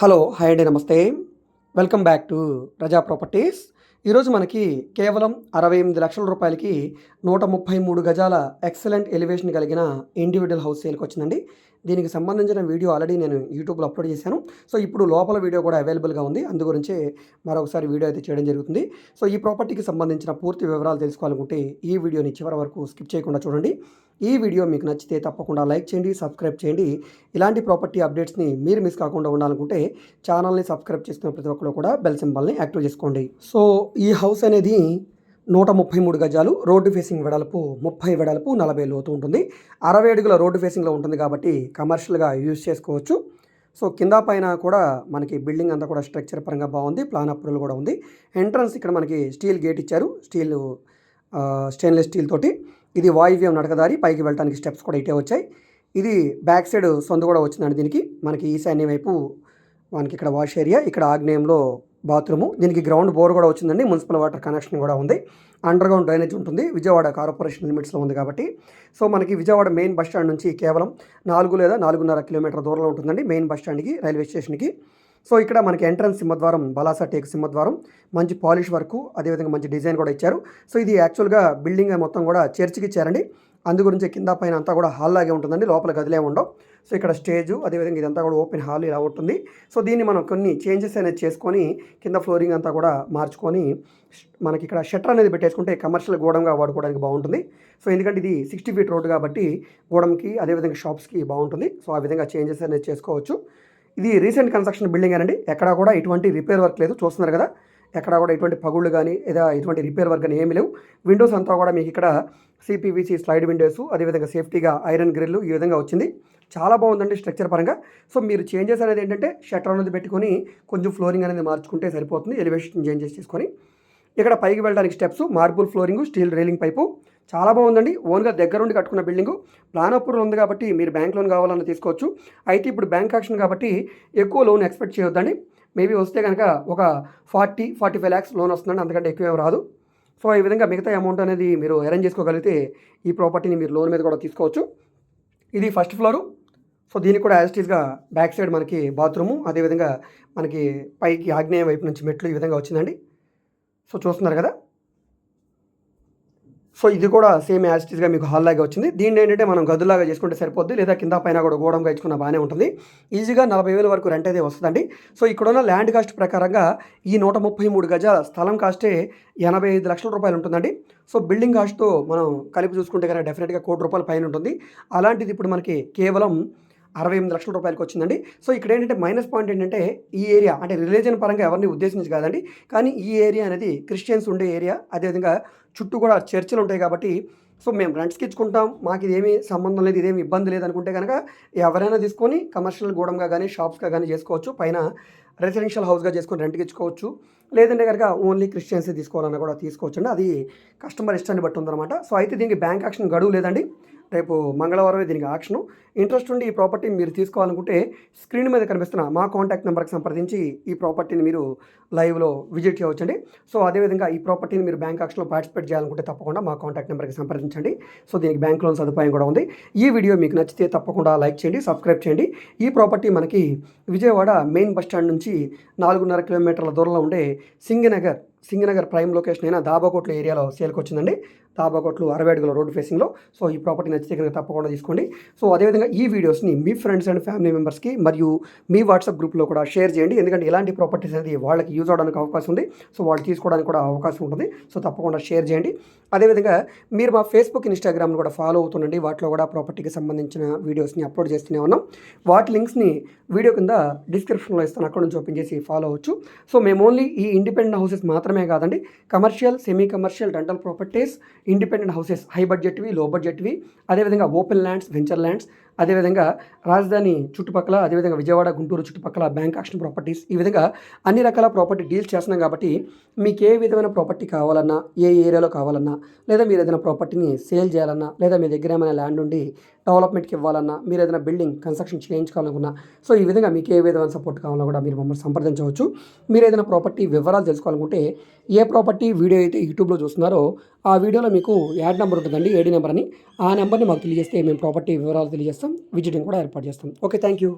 Hello hi అండి నమస్తే. Welcome back to Praja properties. ఈరోజు మనకి కేవలం అరవై ఎనిమిది లక్షల రూపాయలకి నూట ముప్పై మూడు గజాల ఎక్సలెంట్ ఎలివేషన్ కలిగిన ఇండివిజువల్ హౌస్ సేల్కి వచ్చిందండి. దీనికి సంబంధించిన వీడియో ఆల్రెడీ నేను యూట్యూబ్లో అప్లోడ్ చేశాను. సో ఇప్పుడు లోపల వీడియో కూడా అవైలబుల్గా ఉంది. అందు గురించి మరొకసారి వీడియో అయితే చేయడం జరుగుతుంది. సో ఈ ప్రాపర్టీకి సంబంధించిన పూర్తి వివరాలు తెలుసుకోవాలనుకుంటే ఈ వీడియోని చివరి వరకు స్కిప్ చేయకుండా చూడండి. ఈ వీడియో మీకు నచ్చితే తప్పకుండా లైక్ చేయండి సబ్స్క్రైబ్ చేయండి. ఇలాంటి ప్రాపర్టీ అప్డేట్స్ని మీరు మిస్ కాకుండా ఉండాలనుకుంటే ఛానల్ని సబ్స్క్రైబ్ చేసుకున్న ప్రతి ఒక్కరు కూడా బెల్ సింబల్ని యాక్టివ్ చేసుకోండి. సో ఈ హౌస్ అనేది నూట ముప్పై మూడు గజాలు రోడ్డు ఫేసింగ్ వెడల్పు ముప్పై వెడల్పు నలభై లోతు ఉంటుంది. అరవై అడుగుల రోడ్డు ఫేసింగ్లో ఉంటుంది కాబట్టి కమర్షియల్గా యూజ్ చేసుకోవచ్చు. సో కింద పైన కూడా మనకి బిల్డింగ్ అంతా కూడా స్ట్రక్చర్ పరంగా బాగుంది. ప్లాన్ అప్రూవల్ కూడా ఉంది. ఎంట్రన్స్ ఇక్కడ మనకి స్టీల్ గేట్ ఇచ్చారు. స్టీల్ స్టెయిన్లెస్ స్టీల్ తోటి. ఇది వాయువ్యం నడకదారి. పైకి వెళ్ళడానికి స్టెప్స్ కూడా ఇటే వచ్చాయి. ఇది బ్యాక్ సైడ్ సొంత కూడా వచ్చిందండి దీనికి. మనకి ఈశాన్య వైపు మనకి ఇక్కడ వాష్ ఏరియా. ఇక్కడ ఆగ్నేయంలో బాత్రూము. దీనికి గ్రౌండ్ బోర్ కూడా వచ్చిందండి. మున్సిపల్ వాటర్ కనెక్షన్ కూడా ఉంది. అండర్ గ్రౌండ్ డ్రైనేజ్ ఉంటుంది. విజయవాడ కార్పొరేషన్ లిమిట్స్లో ఉంది కాబట్టి. సో మనకి విజయవాడ మెయిన్ బస్ స్టాండ్ నుంచి కేవలం నాలుగు లేదా నాలుగున్నర కిలోమీటర్ దూరంలో ఉంటుందండి మెయిన్ బస్ స్టాండ్కి రైల్వే స్టేషన్కి. సో ఇక్కడ మనకి ఎంట్రన్స్ సింహద్వారం బలాసా టేక్ సింహద్వారం మంచి పాలిష్ వర్క్ అదేవిధంగా మంచి డిజైన్ కూడా ఇచ్చారు. సో ఇది యాక్చువల్గా బిల్డింగ్ మొత్తం కూడా చర్చికి ఇచ్చారండి అందు గురించి కింద పైన అంతా కూడా హాల్ లాగే ఉంటుందండి లోపల గదిలే ఉండవు. సో ఇక్కడ స్టేజు అదేవిధంగా ఇదంతా కూడా ఓపెన్ హాల్ ఇలా ఉంటుంది. సో దీన్ని మనం కొన్ని చేంజెస్ అనేది చేసుకొని కింద ఫ్లోరింగ్ అంతా కూడా మార్చుకొని మనకి ఇక్కడ షట్టర్ అనేది పెట్టేసుకుంటే కమర్షియల్ గోడంగా వాడుకోవడానికి బాగుంటుంది. సో ఎందుకంటే ఇది సిక్స్టీ ఫీట్ రోడ్ కాబట్టి గోడంకి అదేవిధంగా షాప్స్కి బాగుంటుంది. సో ఆ విధంగా చేంజెస్ అనేది చేసుకోవచ్చు. ఇది రీసెంట్ కన్స్ట్రక్షన్ బిల్డింగ్ అనండి. ఎక్కడా కూడా ఎటువంటి రిపేర్ వర్క్ లేదు. చూస్తున్నారు కదా ఎక్కడ కూడా ఎటువంటి పగుళ్ళు కానీ లేదా ఎటువంటి రిపేర్ వర్క్ కానీ ఏమీ లేవు. విండోస్ అంతా కూడా మీకు ఇక్కడ సిపివిసి స్లైడ్ విండోస్ అదేవిధంగా సేఫ్టీగా ఐరన్ గ్రిల్ ఈ విధంగా వచ్చింది. చాలా బాగుందండి స్ట్రక్చర్ పరంగా. సో మీరు చేంజెస్ అనేది ఏంటంటే షట్టర్ అనేది పెట్టుకొని కొంచెం ఫ్లోరింగ్ అనేది మార్చుకుంటే సరిపోతుంది ఎలివేషన్ చేంజెస్ చేసుకొని. ఇక్కడ పైకి వెళ్ళడానికి steps marble flooring steel railing pipe. చాలా బాగుందండి. ఓన్గా దగ్గరుండి కట్టుకున్న బిల్డింగు. ప్లాన్ అప్రూవల్ ఉంది కాబట్టి మీరు బ్యాంక్ లోన్ కావాలన్నా తీసుకోవచ్చు. అయితే ఇప్పుడు బ్యాంక్ యాక్షన్ కాబట్టి ఎక్కువ లోన్ ఎక్స్పెక్ట్ చేయొద్దండి. మేబీ వస్తే కనుక ఒక forty forty five lakhs loan వస్తుందండి. అంతకంటే ఎక్కువ రాదు. సో ఈ విధంగా మిగతా అమౌంట్ అనేది మీరు అరేంజ్ చేసుకోగలిగితే ఈ ప్రాపర్టీని మీరు లోన్ మీద కూడా తీసుకోవచ్చు. ఇది ఫస్ట్ ఫ్లోరు. సో దీనికి కూడా యాజిటీస్గా బ్యాక్ సైడ్ మనకి బాత్రూము. అదేవిధంగా మనకి పైకి ఆగ్నేయ వైపు నుంచి మెట్లు ఈ విధంగా వచ్చిందండి. సో చూస్తున్నారు కదా. సో ఇది కూడా సేమ్ యాజిటీస్గా మీకు హాల్ లాగా వచ్చింది. దీన్ని ఏంటంటే మనం గదులాగా చేసుకుంటే సరిపోద్ది లేదా కింద పైన కూడా గోడంగా ఇచ్చుకున్న బాగానే ఉంటుంది. ఈజీగా నలభై వేల వరకు రెంట్ అయితే వస్తుందండి. సో ఇక్కడున్న ల్యాండ్ కాస్ట్ ప్రకారంగా ఈ నూట ముప్పై మూడు గజాల స్థలం కాస్టే ఎనభై ఐదు లక్షల రూపాయలు ఉంటుందండి. సో బిల్డింగ్ కాస్ట్తో మనం కలిపి చూసుకుంటే కనుక డెఫినెట్గా కోటి రూపాయల పైన ఉంటుంది. అలాంటిది ఇప్పుడు మనకి కేవలం అరవై ఎనిమిది లక్షల రూపాయలకి వచ్చిందండి. సో ఇక్కడ ఏంటంటే మైనస్ పాయింట్ ఏంటంటే ఈ ఏరియా అంటే రిలీజన్ పరంగా ఎవరిని ఉద్దేశించి కాదండి. కానీ ఈ ఏరియా అనేది క్రిస్టియన్స్ ఉండే ఏరియా. అదేవిధంగా చుట్టూ కూడా చర్చిలు ఉంటాయి కాబట్టి సో మేము రెంట్స్కి ఇచ్చుకుంటాం మాకు ఇదేమీ సంబంధం లేదు ఇదేమి ఇబ్బంది లేదు అనుకుంటే కనుక ఎవరైనా తీసుకొని కమర్షియల్ గూడంగా కానీ షాప్స్గా కానీ చేసుకోవచ్చు. పైన రెసిడెన్షియల్ హౌస్గా చేసుకొని రెంట్కి ఇచ్చుకోవచ్చు. లేదంటే కనుక ఓన్లీ క్రిస్టియన్సే తీసుకోవాలన్నా కూడా తీసుకోవచ్చు అండి అది కస్టమర్ ఇష్టాన్ని బట్టి ఉందన్నమాట. సో అయితే దీనికి బ్యాంక్ యాక్షన్ గడువు లేదండి. రేపు మంగళవారమే దీనికి ఆక్షను ఇంట్రెస్ట్ ఉండి ఈ ప్రాపర్టీ మీరు తీసుకోవాలనుకుంటే స్క్రీన్ మీద కనిపిస్తున్న మా కాంటాక్ట్ నెంబర్కి సంప్రదించి ఈ ప్రాపర్టీని మీరు లైవ్లో విజిట్ చేయవచ్చండి. సో అదేవిధంగా ఈ ప్రాపర్టీని మీరు బ్యాంక్ ఆక్షన్లో పార్టిసిపేట్ చేయాలనుకుంటే తప్పకుండా మా కాంటాక్ట్ నెంబర్కి సంప్రదించండి. సో దీనికి బ్యాంక్ లోన్ సదుపాయం కూడా ఉంది. ఈ వీడియో మీకు నచ్చితే తప్పకుండా లైక్ చేయండి సబ్స్క్రైబ్ చేయండి. ఈ ప్రాపర్టీ మనకి విజయవాడ మెయిన్ బస్ స్టాండ్ నుంచి నాలుగున్నర కిలోమీటర్ల దూరంలో ఉండే సింగనగర్ సింగనగర్ ప్రైమ్ లొకేషన్ అయిన దాబాకోట్ల ఏరియాలో సేల్కి వచ్చిందండి దాబాకోట్లు అరవై అడుగుల రోడ్డు ఫేసింగ్లో సో ఈ ప్రాపర్టీ నచ్చితే కనుక తప్పకుండా తీసుకోండి. సో అదేవిధంగా ఈ వీడియోస్ని మీ ఫ్రెండ్స్ అండ్ ఫ్యామిలీ మెంబర్స్కి మరియు మీ వాట్సాప్ గ్రూప్లో కూడా షేర్ చేయండి. ఎందుకంటే ఇలాంటి ప్రాపర్టీస్ అనేది వాళ్ళకి యూజ్ అవడానికి అవకాశం ఉంది. సో వాళ్ళు తీసుకోవడానికి కూడా అవకాశం ఉంటుంది. సో తప్పకుండా షేర్ చేయండి. అదేవిధంగా మీరు మా ఫేస్బుక్ ఇన్స్టాగ్రామ్ను కూడా ఫాలో అవుతుండండి. వాటిలో కూడా ప్రాపర్టీకి సంబంధించిన వీడియోస్ని అప్లోడ్ చేస్తూనే ఉన్నాం. వాటి లింక్స్ని వీడియో కింద డిస్క్రిప్షన్లో ఇస్తాను. అక్కడ నుంచి ఓపెన్ చేసి ఫాలో అవ్వచ్చు. సో మేము ఓన్లీ ఈ ఇండిపెండెంట్ హౌసెస్ మాత్రం మాత్రమే కాదండి. Commercial semi commercial rental properties independent houses high బడ్జెట్వి low బడ్జెట్వి అదేవిధంగా ఓపెన్ ల్యాండ్స్ వెంచర్ ల్యాండ్స్ అదేవిధంగా రాజధాని చుట్టుపక్కల అదేవిధంగా విజయవాడ గుంటూరు చుట్టుపక్కల బ్యాంక్ యాక్షన్ ప్రాపర్టీస్ ఈ విధంగా అన్ని రకాల ప్రాపర్టీ డీల్స్ చేస్తున్నాం కాబట్టి మీకు ఏ విధమైన ప్రాపర్టీ కావాలన్నా ఏ ఏరియాలో కావాలన్నా లేదా మీరు ఏదైనా ప్రాపర్టీని సేల్ చేయాలన్నా లేదా మీ దగ్గర ఏమైనా ల్యాండ్ ఉండి డెవలప్మెంట్కి ఇవ్వాలన్నా మీరు ఏదైనా బిల్డింగ్ కన్స్ట్రక్షన్ చేయించుకోవాలనుకున్నా సో ఈ విధంగా మీకు ఏ విధమైన సపోర్ట్ కావాలన్నా కూడా మీరు మమ్మల్ని సంప్రదించవచ్చు. మీరు ఏదైనా ప్రాపర్టీ వివరాలు తెలుసుకోవాలనుకుంటే ఏ ప్రాపర్టీ వీడియో అయితే యూట్యూబ్లో చూస్తున్నారో ఆ వీడియోలో మీకు యాడ్ నెంబర్ ఉంటుందండి ఏడి నెంబర్ అని. ఆ నెంబర్ని మాకు తెలియజేస్తే మేము ప్రాపర్టీ వివరాలు తెలియజేస్తాం విజిటింగ్ కూడా ఏర్పాటు చేస్తాం. Okay thank you.